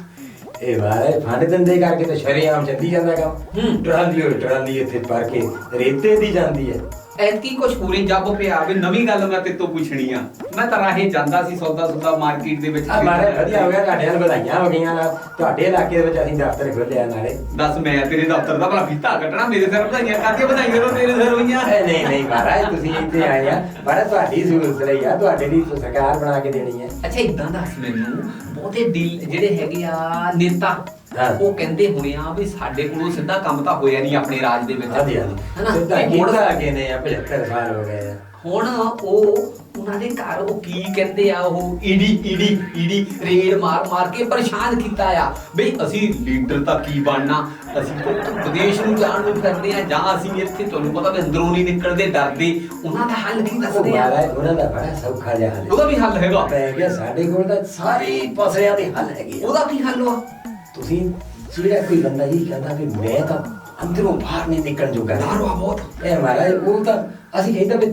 ਇਹ ਵਾਰੇ ਫੰਡ ਦਿੰਦੇ ਕਰਕੇ ਤਾਂ ਸ਼ਰੇਆਮ ਚੱਲੀ ਜਾਂਦਾ ਕੰਮ। ਹੂੰ। ਟਰਾਲੀ ਹੋਈ ਟਰਾਲੀ ਇੱਥੇ ਕੇ ਰੇਤੇ ਦੀ ਜਾਂਦੀ ਹੈ। ਐਤਕੀ ਕੁਛ ਪੂਰੀ ਜੱਬ ਪਿਆ ਵੀ ਨਵੀਂ ਗੱਲ ਮੈਂ ਤੇਤੋਂ ਪੁੱਛਣੀ ਆ। ਮੈਂ ਤਾਂ ਰਾਹੇ ਜਾਂਦਾ ਸੀ ਸੌਦਾ ਸੁਦਾ ਮਾਰਕੀਟ ਦੇ ਵਿੱਚ। ਆ ਮਾਰੇ ਵਧੀਆ ਹੋ ਗਿਆ ਤੁਹਾਡੇ ਨਾਲ ਵਧਾਈਆਂ ਹੋ ਗਈਆਂ। ਨਾਲ ਤੁਹਾਡੇ ਇਲਾਕੇ ਦੇ ਵਿੱਚ ਅਸੀਂ ਦਫ਼ਤਰ ਖੋਲਿਆ ਨਾਲੇ। ਦੱਸ ਮੈਂ ਤੇਰੇ ਦਫ਼ਤਰ ਦਾ ਭਲਾ ਫੀਤਾ ਕੱਟਣਾ ਮੇਰੇ ਸਿਰ ਵਧਾਈਆਂ ਕਾਹਦੀਆਂ ਵਧਾਈਆਂ ਤਾਂ ਤੇਰੇ ਸਿਰ ਹੋਈਆਂ? ਨਹੀਂ ਨਹੀਂ ਮਹਾਰਾਜ ਤੁਸੀਂ ਇੱਥੇ ਆਏ ਆ। ਮਹਾਰਾਜ ਤੁਹਾਡੀ ਸਹੂਲਤ ਲਈ ਆ ਤੁਹਾਡੇ ਲਈ ਸਰਕਾਰ ਬਣਾ ਕੇ ਦੇਣੀ ਹੈ ਅੱਛਾ ਇਦਾਂ ਦੱਸ ਮੈਨੂੰ ਬਹੁਤੇ ਡੀਲ ਜਿਹੜੇ ਹੈਗੇ ਆ ਨੇਤਾ ਹਾਂ। ਉਹ ਕਹਿੰਦੇ ਹੋਣੇ ਆ ਵੀ ਸਾਡੇ ਕੋਲੋਂ ਸਿੱਧਾ ਕੰਮ ਤਾਂ ਹੋਇਆ ਨਹੀਂ ਆਪਣੇ ਰਾਜ ਦੇ ਵਿੱਚ। ਹਾਂਜੀ ਹਾਂਜੀ। ਹਨਾ? ਸਿੱਧਾ ਇਹ ਹੁਣ- ਕੀਤਾ ਨੇ ਆ 75 ਸਾਲ ਹੋ ਗਏ ਆ। ਹੁਣ ਉਹ ਉਹਨਾਂ ਦੇ ਘਰ ਉਹ ਕੀ ਕਹਿੰਦੇ ਆ ਉਹ ਈਡੀ ਈਡੀ ਈਡੀ ਰੇਡ ਮਾਰ ਮਾਰ ਕੇ ਪਰੇਸ਼ਾਨ ਕੀਤਾ ਆ। ਬਈ ਅਸੀਂ ਲੀਡਰ ਤਾਂ ਕੀ ਬਣਨਾ? ਅਸੀਂ ਤਾਂ ਵਿਦੇਸ਼ ਨੂੰ ਜਾਣ ਨੂੰ ਫਿਰਦੇ ਆ ਜਾਂ ਅਸੀਂ ਇੱਥੇ ਤੁਹਾਨੂੰ ਪਤਾ ਵੀ ਅੰਦਰੋਂ ਨਹੀਂ ਨਿਕਲਦੇ ਡਰਦੇ। ਉਹਨਾਂ ਦਾ ਹੱਲ ਕੀ ਉਹ ਦੱਸਦੇ ਆ? ਮਹਾਰਾਜ ਉਹਨਾਂ ਦਾ ਬੜਾ ਸੌਖਾ ਜਿਹਾ ਹੱਲ ਉਹਦਾ ਵੀ ਹੱਲ ਹੈਗਾ। ਪੈ ਗਿਆ ਸਾਡੇ ਕੋਲ ਤਾਂ ਸਾਰੇ ਪਸਰਿਆਂ ਦੇ ਹੱਲ ਹੈਗੇ ਆ। ਉਹਦਾ ਕੀ ਹੱਲ ਆ? ਤੁਸੀਂ ਜਿਹੜਾ ਕੋਈ ਬੰਦਾ ਇਹ ਕਹਿੰਦਾ ਕਿ ਮੈਂ ਤਾਂ ਅੰਦਰੋਂ ਬਾਹਰ ਨਹੀਂ ਨਿਕਲਣ ਜੋਗਾ। ਆ ਬਹੁਤ। ਇਹ ਮਹਾਰਾਜ ਉਹ ਤਾਂ ਅਸੀਂ ਕਹਿੰਦਾ ਵੀ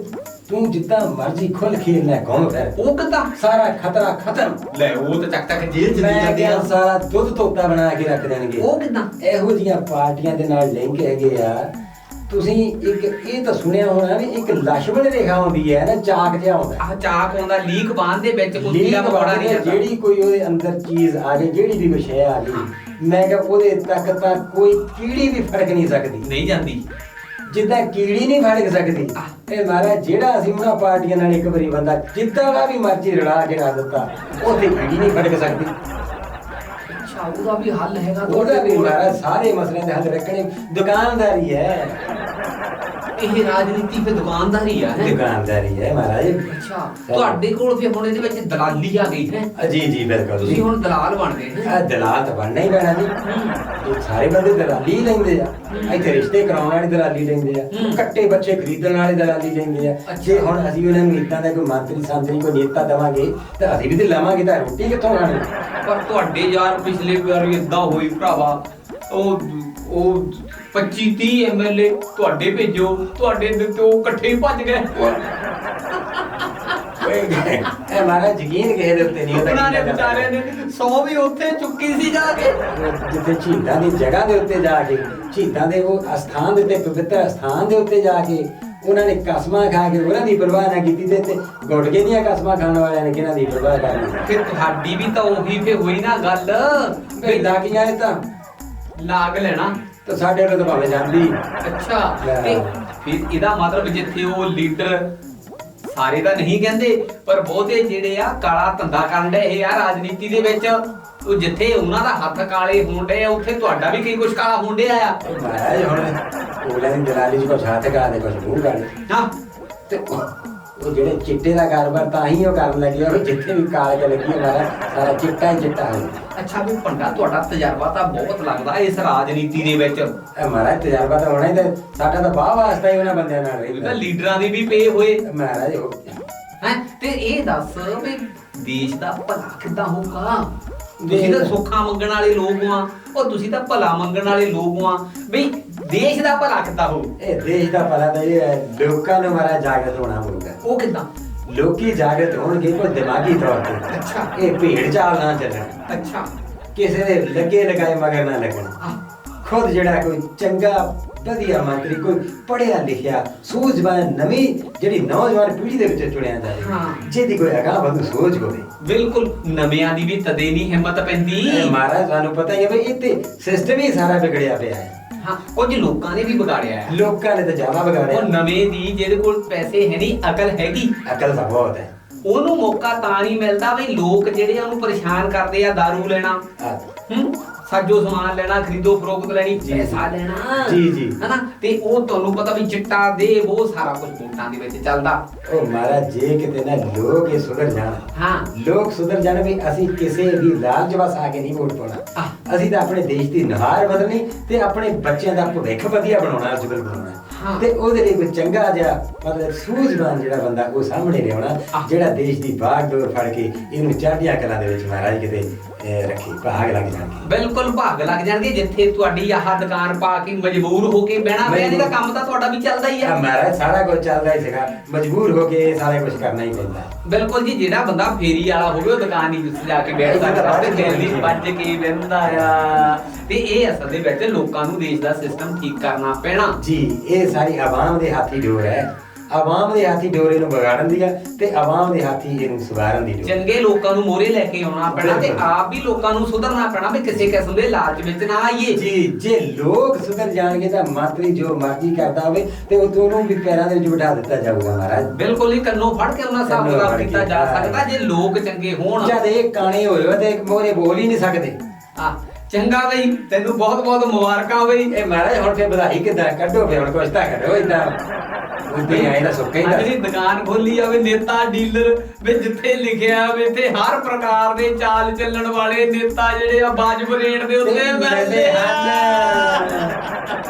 ਤੂੰ ਜਿੱਦਾਂ ਮਰਜ਼ੀ ਖੁੱਲ ਖੇਲਣਾ ਘੁੰਮ ਫਿਰ। ਉਹ ਕਹਿੰਦਾ ਸਾਰਾ ਖਤਰਾ ਖਤਮ। ਲੈ ਉਹ ਤਾਂ ਚੱਕ ਚੱਕ ਜੇਲ੍ਹ ਚ ਦੀ ਮੈਂ ਜਾਂਦੇ ਕਿਹਾ ਸਾਰਾ ਦੁੱਧ ਤੋਤਾ ਬਣਾ ਕੇ ਰੱਖ ਦੇਣਗੇ। ਉਹ ਕਿੱਦਾਂ? ਇਹੋ ਜੀਆਂ ਪਾਰਟੀਆਂ ਦੇ ਨਾਲ ਲਿੰਕ ਹੈਗੇ ਆ। ਤੁਸੀਂ ਇੱਕ ਇਹ ਤਾਂ ਸੁਣਿਆ ਹੋਣਾ ਵੀ ਇੱਕ ਲక్ష్ਮਣ ਰੇਖਾ ਹੁੰਦੀ ਹੈ ਨਾ ਚਾਕ ਜਿਹਾ ਹੁੰਦਾ। ਆਹ ਚਾਕ ਹੁੰਦਾ ਲੀਕ ਬਾਂਧ ਦੇ ਵਿੱਚ ਕੋਈ ਲੀਕ ਕੀੜਾ ਨਹੀਂ ਜਾਂਦਾ। ਜਿਹੜੀ ਕੋਈ ਉਹਦੇ ਅੰਦਰ ਚੀਜ਼ ਆ ਜਾਏ ਜਿਹੜੀ ਵੀ ਵਿਸ਼ੇ ਆ ਗਈ ਮੈਂ ਕਿਹਾ ਉਹਦੇ ਤੱਕ ਤਾਂ ਕੋਈ ਕੀੜੀ ਵੀ ਫੜਕ ਨਹੀਂ ਸਕਦੀ। ਨਹੀਂ ਜਾਂਦੀ। ਜਿੱਦਾਂ ਕੀੜੀ ਨਹੀਂ ਫੜਕ ਸਕਦੀ ਇਹ ਮਾਰਾ ਜਿਹੜਾ ਅਸੀਂ ਉਹਨਾਂ ਪਾਰਟੀਆਂ ਨਾਲ ਇੱਕ ਵਾਰੀ ਬੰਦਾ ਜਿੱਦਾਂ ਦਾ ਵੀ ਮਰਜ਼ੀ ਰੜਾ ਜਿਹੜਾ ਦਿੱਤਾ ਉਹਦੇ ਕੀੜੀ ਨਹੀਂ ਫੜਕ ਸਕਦੀ। ਉਹਦਾ ਵੀ ਹੱਲ ਹੈਗਾ ਉਹਦਾ ਵੀ ਕੋਲ। ਮਹਾਰਾਜ ਸਾਰੇ ਮਸਲਿਆਂ ਦੇ ਹੱਲ ਰੱਖਣੇ ਦੁਕਾਨਦਾਰੀ ਹੈ। ਇਹ ਰਾਜਨੀਤੀ ਤੇ ਦੁਕਾਨਦਾਰੀ ਆ ਹੈ? ਦੁਕਾਨਦਾਰੀ ਹੈ ਮਹਾਰਾਜ। ਅੱਛਾ ਤੁਹਾਡੇ ਕੋਲ ਫਿਰ ਹੁਣ ਇਹਦੇ ਵਿੱਚ ਦਲਾਲੀ ਆ ਗਈ ਹੈ? ਜੀ ਜੀ ਬਿਲਕੁਲ ਤੁਸੀਂ ਜੀ ਹੁਣ ਦਲਾਲ ਬਣ ਗਏ ਆ ਹੈ ਦਲਾਲ ਤਾਂ ਬਣਨਾ ਹੀ ਪੈਣਾ ਜੀ। ਇਹ ਸਾਰੇ ਬੰਦੇ ਦਲਾਲੀ ਹੀ ਲੈਂਦੇ ਆ। ਇੱਥੇ ਰਿਸ਼ਤੇ ਕਰਾਉਣ ਵਾਲੀ ਦਲਾਲੀ ਲੈਂਦੇ ਆ। ਹੂੰ। ਕੱਟੇ ਬੱਚੇ ਖਰੀਦਣ ਵਾਲੇ ਦਲਾਲੀ ਲੈਂਦੇ ਆ। ਅੱਛਾ। ਜੇ ਹੁਣ ਅਸੀਂ ਉਹਨਾਂ ਨੂੰ ਇਦਾਂ ਦਾ ਕੋਈ ਮੰਤਰੀ ਸੰਤਰੀ ਕੋਈ ਨੇਤਾ ਦੇਵਾਂਗੇ ਤਾਂ ਅਸੀਂ ਵੀ ਤੇ ਲਵਾਂਗੇ ਤਾਂ ਰੋਟੀ ਕਿੱਥੋਂ ਖਾਣੀ ਪਰ ਤੁਹਾਡੇ ਯਾਰ ਪਿਛਲੇ ਵਾਰ ਇਦਾਂ ਹੋਈ ਭਰਾਵਾ। ਉਹ ਉਹ 25 30 ਐਮਐਲਏ ਤੁਹਾਡੇ ਭੇਜੋ ਤੁਹਾਡੇ ਦੇ ਤੇ ਉਹ ਇਕੱਠੇ ਹੀ ਭੱਜ ਗਏ। ਇਹ ਮਾਰਾ ਯਕੀਨ ਕਿਸੇ ਦੇ ਉੱਤੇ ਨਹੀਂ ਹੁੰਦਾ ਉਹਨਾਂ ਨੇ। ਵਿਚਾਰਿਆਂ ਨੇ 100 ਵੀ ਉੱਥੇ ਚੁੱਕੀ ਸੀ ਜਾ ਕੇ। ਜਿੱਥੇ ਝੀਲਾਂ ਦੀ ਜਗ੍ਹਾ ਦੇ ਉੱਤੇ ਜਾ ਕੇ ਝੀਲਾਂ ਦੇ ਉਹ ਅਸਥਾਨ ਦੇ ਉੱਤੇ ਪਵਿੱਤਰ ਅਸਥਾਨ ਦੇ ਉੱਤੇ ਜਾ ਕੇ ਉਹਨਾਂ ਨੇ ਕਸਮਾਂ ਖਾ ਕੇ ਉਹਨਾਂ ਦੀ ਪਰਵਾਹ ਨਾ ਕੀਤੀ ਤੇ ਤੇ ਗੁਟਕੇ ਦੀਆਂ ਕਸਮਾਂ ਖਾਣ ਵਾਲਿਆਂ ਨੇ ਕਿਹਨਾਂ ਦੀ ਪਰਵਾਹ ਕਰਨੀ? ਫਿਰ ਤੁਹਾਡੀ ਵੀ ਤਾਂ ਉਹੀ ਫੇ ਹੋਈ ਨਾ ਗੱਲ। ਬਈ ਲਾਗੀਆਂ ਇਹ ਤਾਂ। ਲਾਗ ਲੈਣਾ। ਤਾਂ ਸਾਡੇ ਵੱਲੋਂ ਤਾਂ ਭਾਵੇਂ ਜਾਂਦੀ। ਅੱਛਾ। ਲੈ। ਤੇ ਫਿਰ ਇਹਦਾ ਮਤਲਬ ਜਿੱਥੇ ਉਹ ਲੀਡਰ ਸਾਰੇ ਤਾਂ ਨਹੀਂ ਕਹਿੰਦੇ ਪਰ ਬਹੁਤੇ ਜਿਹੜੇ ਆ ਕਾਲਾ ਧੰਦਾ ਕਰਨ ਦੇ ਇਹ ਆ ਰਾਜਨੀਤੀ ਦੇ ਵਿੱਚ। ਉਹ ਜਿੱਥੇ ਉਹਨਾਂ ਦਾ ਹੱਥ ਕਾਲੇ ਹੋਣਦੇ ਆ ਉੱਥੇ ਤੁਹਾਡਾ ਵੀ ਕਈ ਕੁਝ ਕਾਲਾ ਡਿਆ ਆ? ਉਹ ਮਹਾਰਾਜ ਹੁਣ ਉਹਨਾਂ ਦਲਾਲੀ ਕੁਛ ਕੁਛ ਮੂੰਹ ਹਾਂ ਤੇ ਜਿਹੜੇ ਚਿੱਟੇ ਦਾ ਕਾਰੋਬਾਰ ਤਾਂ ਹੀ ਉਹ ਕਰਨ ਲੱਗੇ ਉਹ ਜਿੱਥੇ ਵੀ ਕਾਲ ਕੇ ਲੱਗੀ ਮਾਰਾ ਸਾਰਾ ਚਿੱਟਾ ਹੀ ਚਿੱਟਾ ਹੋ ਅੱਛਾ ਵੀ ਭੰਡਾ ਤੁਹਾਡਾ ਤਜਰਬਾ ਤਾਂ ਬਹੁਤ ਲੱਗਦਾ ਇਸ ਰਾਜਨੀਤੀ ਦੇ ਵਿੱਚ। ਇਹ ਮਾਰਾ ਤਜਰਬਾ ਤਾਂ ਹੋਣਾ ਹੀ ਤੇ ਸਾਡਾ ਤਾਂ ਬਾਹ ਵਾਸਤਾ ਹੀ ਉਹਨਾਂ ਬੰਦਿਆਂ ਨਾਲ ਇਹ ਤਾਂ ਲੀਡਰਾਂ ਦੇ ਵੀ ਪਏ ਹੋਏ। ਮਹਾਰਾਜ ਹੈ ਤੇ ਇਹ ਦੱਸ ਵੀ ਦੇਸ਼ ਦਾ ਭਲਾ ਕਿੱਦਾਂ ਹੋਊਗਾ? ਤੁਸੀਂ ਤਾਂ ਸੁੱਖਾਂ ਮੰਗਣ ਵਾਲੇ ਲੋਕ ਆ ਉਹ ਤੁਸੀਂ ਤਾਂ ਭਲਾ ਮੰਗਣ ਵਾਲੇ ਲੋਕ ਆ। ਬਈ ਦੇਸ਼ ਦਾ ਭਲਾ ਕਿੱਦਾਂ ਹੋਊ? ਇਹ ਦੇਸ਼ ਦਾ ਭਲਾ ਤਾਂ ਇਹ ਹੈ ਲੋਕਾਂ ਨੂੰ ਮਾਰਾ ਜਾਗਰਤ ਹੋਣਾ ਪਊਗਾ। ਉਹ ਕਿੱਦਾਂ? ਲੋਕੀ ਜਾਗਰਤ ਹੋਣਗੇ ਪਰ ਦਿਮਾਗੀ ਤੌਰ ਤੇ। ਅੱਛਾ। ਇਹ ਭੇਡ ਚਾਲ ਨਾ ਚੱਲਣ ਅੱਛਾ। ਕਿਸੇ ਦੇ ਲੱਗੇ ਲਗਾਏ ਮਗਰ ਨਾ ਲੱਗਣ। ਖੁਦ ਜਿਹੜਾ ਕੋਈ ਚੰਗਾ ਵਧੀਆ ਮੰਤਰੀ ਕੋਈ ਪੜਿਆ ਲਿਖਿਆ ਸੂਝਵਾਨ ਨਵੀਂ ਜਿਹੜੀ ਨੌਜਵਾਨ ਪੀੜ੍ਹੀ ਦੇ ਵਿੱਚ ਚੁਣਿਆ ਹਾਂ। ਜਾਵੇ ਜਿਹਦੀ ਕੋਈ ਅਗਾਂਹ ਵਧੂ ਸੋਚ ਹੋਵੇ। ਬਿਲਕੁਲ ਨਵਿਆਂ ਦੀ ਵੀ ਤਦੇ ਨਹੀਂ ਹਿੰਮਤ ਪੈਂਦੀ। ਇਹ ਮਹਾਰਾਜ ਤੁਹਾਨੂੰ ਪਤਾ ਹੀ ਹੈ ਬਈ ਇੱਥੇ ਸਿਸਟਮ ਹੀ ਸਾਰਾ ਵਿਗੜਿਆ ਪਿਆ ਹੈ। ਹਾਂ ਕੁਝ ਲੋਕਾਂ ਨੇ ਵੀ ਵਿਗਾੜਿਆ ਹੈ। ਲੋਕਾਂ ਨੇ ਤਾਂ ਜ਼ਿਆਦਾ ਉਹ ਵਿਗਾੜਿਆ ਨਵੇਂ ਦੀ ਜਿਹਦੇ ਕੋਲ ਪੈਸੇ ਹੈ ਨਹੀਂ ਅਕਲ ਹੈਗੀ। ਅਕਲ ਤਾਂ ਬਹੁਤ ਹੈ। ਉਹਨੂੰ ਮੌਕਾ ਤਾਂ ਨਹੀਂ ਮਿਲਦਾ ਬਈ ਲੋਕ ਜਿਹੜੇ ਆ ਉਹਨੂੰ ਪਰੇਸ਼ਾਨ ਕਰਦੇ ਆ दारू ਲੈਣਾ। ਹੂੰ? ਸਾਜੋ ਸਮਾਨ ਲੈਣਾ ਖਰੀਦੋ ਫਰੋਖਤ ਲੈਣੀ ਜੀ, ਪੈਸਾ ਲੈਣਾ ਜੀ, ਜੀ। ਹਨਾ ਤੇ ਉਹ ਤੁਹਾਨੂੰ ਪਤਾ ਵੀ ਚਿੱਟਾ ਦੇ ਉਹ ਸਾਰਾ ਕੁਝ ਵੋਟਾਂ ਦੇ ਵਿੱਚ ਚੱਲਦਾ ਉਹ ਮਹਾਰਾਜ ਜੇ ਕਿਤੇ ਨਾ ਲੋਕ ਇਹ ਸੁਧਰ ਜਾਣ ਹਾਂ ਲੋਕ ਸੁਧਰ ਜਾਣ ਵੀ ਅਸੀਂ ਕਿਸੇ ਵੀ ਲਾਲਚ ਵਸ ਆ ਕੇ ਨਹੀਂ ਵੋਟ ਪਾਉਣਾ ਆਹ। ਅਸੀਂ ਤਾਂ ਆਪਣੇ ਦੇਸ਼ ਦੀ ਨੁਹਾਰ ਬਦਲਣੀ ਤੇ ਆਪਣੇ ਬੱਚਿਆਂ ਦਾ ਭਵਿੱਖ ਵਧੀਆ ਬਣਾਉਣਾ ਉਜਵਲ ਬਣਾਉਣਾ। ਤੇ ਉਹਦੇ ਲਈ ਕੋਈ ਚੰਗਾ ਜਿਹਾ ਮਤਲਬ ਸੂਝਵਾਨ ਜਿਹੜਾ ਬੰਦਾ ਉਹ ਸਾਹਮਣੇ ਲਿਆਉਣਾ ਆਹ। ਜਿਹੜਾ ਦੇਸ਼ ਦੀ ਬਾਗ ਡੋਰ ਫੜ ਕੇ ਇਹਨੂੰ ਚੜ੍ਹਦੀਆਂ ਕਲਾ ਦੇ ਵਿੱਚ ਮਹਾਰਾਜ ਕਿਤੇ ਅਹ, ਰੱਖੇ ਭਾਗ ਲੱਗ ਜਾਣਗੇ। ਬਿਲਕੁਲ ਭਾਗ ਲੱਗ ਜਾਣਗੇ ਜਿੱਥੇ ਤੁਹਾਡੀ ਆਹ ਦੁਕਾਨ ਪਾ ਕੇ ਮਜਬੂਰ ਹੋ ਕੇ ਬਹਿਣਾ ਪਿਆ ਤਾਂ ਕੰਮ ਤਾਂ ਤੁਹਾਡਾ ਵੀ ਚੱਲਦਾ ਹੀ ਆ। ਮਹਾਰਾਜ ਸਾਰਾ ਕੁਝ ਚੱਲਦਾ ਹੀ ਸੀਗਾ। ਮਜਬੂਰ ਹੋ ਕੇ ਇਹ ਸਾਰਾ ਕੁਝ ਕਰਨਾ ਹੀ ਪੈਂਦਾ। ਬਿਲਕੁਲ ਜੀ ਜਿਹੜਾ ਬੰਦਾ ਫੇਰੀ ਵਾਲਾ ਹੋਵੇ ਉਹ ਦੁਕਾਨ ਨਹੀਂ ਵਿੱਚ ਜਾ ਕੇ ਬੈਠ ਸਕਦਾ ਤੇ ਦਿੱਲੀ ਵੱਜ ਕੇ ਬਹਿੰਦਾ ਆ। ਤੇ ਇਹ ਅਸਲ ਦੇ ਵਿੱਚ ਲੋਕਾਂ ਨੂੰ ਦੇਸ਼ ਦਾ ਸਿਸਟਮ ਠੀਕ ਕਰਨਾ ਪੈਣਾ। ਜੀ ਇਹ ਸਾਰੀ ਆਵਾਮ ਦੇ ਹੱਥੀ ਡੋਰ ਹੈ। ਆਵਾਮ ਦੇ ਹੱਥੀ ਡੋਰ ਇਹਨੂੰ ਵਿਗਾੜਨ ਦੀ ਹੈ ਤੇ ਆਵਾਮ ਦੇ ਹੱਥੀ ਇਹਨੂੰ ਸੁਧਾਰਨ ਦੀ ਡੋਰ ਚੰਗੇ ਲੋਕਾਂ ਨੂੰ ਮੋਰੇ ਲੈ ਕੇ ਆਉਣਾ ਪੈਣਾ ਤੇ। ਆਪ ਵੀ ਲੋਕਾਂ ਨੂੰ ਸੁਧਰਨਾ ਪੈਣਾ ਵੀ ਕਿਸੇ ਕਿਸਮ ਦੇ ਲਾਲਚ ਵਿੱਚ ਨਾ ਆਈਏ। ਜੀ ਜੇ ਲੋਕ ਸੁਧਰ ਜਾਣਗੇ ਤਾਂ ਮੰਤਰੀ ਜੋ ਮਰਜ਼ੀ ਕਰਦਾ ਹੋਵੇ ਤੇ ਉਹ ਦੋਨੋਂ ਵੀ ਪੈਰਾਂ ਦੇ ਵਿੱਚ ਬਿਠਾ ਦਿੱਤਾ ਜਾਊਗਾ ਮਹਾਰਾਜ। ਬਿਲਕੁਲ ਹੀ ਕੰਨੋਂ ਫੜ ਕੇ ਉਹਨਾਂ ਕੇ, ਕੀਤਾ ਜਾ। ਸਕਦਾ ਜੇ ਲੋਕ ਚੰਗੇ ਹੋਣ। ਜਦ ਇਹ ਕਾਣੇ ਹੋਏ ਤੇ ਮੋਰੇ ਬੋਲ ਹੀ ਨਹੀਂ ਸਕਦੇ। ਆ ਚੰਗਾ ਬਈ ਤੈਨੂੰ ਬਹੁਤ ਬਹੁਤ ਮੁਬਾਰਕਾਂ ਬਈ। ਇਹ ਮਹਾਰਾਜ ਹੁਣ ਫੇ ਵਧਾਈ ਕਿੱਦਾਂ ਕੱਢੋ ਫੇ ਹੁਣ ਕੁਛ ਤਾਂ ਕਰੋ ਇਦਾਂ। ਉੱਤੇ ਆਏ ਦਾ ਸੁੱਕਾ ਹੀ ਦੀ ਦੁਕਾਨ ਖੋਲੀ ਆਵੇ ਨੇਤਾ ਡੀਲਰ ਵੀ ਜਿੱਥੇ ਲਿਖਿਆ ਹੋਵੇ ਤੇ ਹਰ ਪ੍ਰਕਾਰ ਦੇ ਚਾਲ ਚੱਲਣ ਵਾਲੇ ਨੇਤਾ ਜਿਹੜੇ ਆ ਬਾਜਬ ਰੇਟ ਦੇ ਉੱਤੇ ਮਿਲਦੇ। ਹਨ।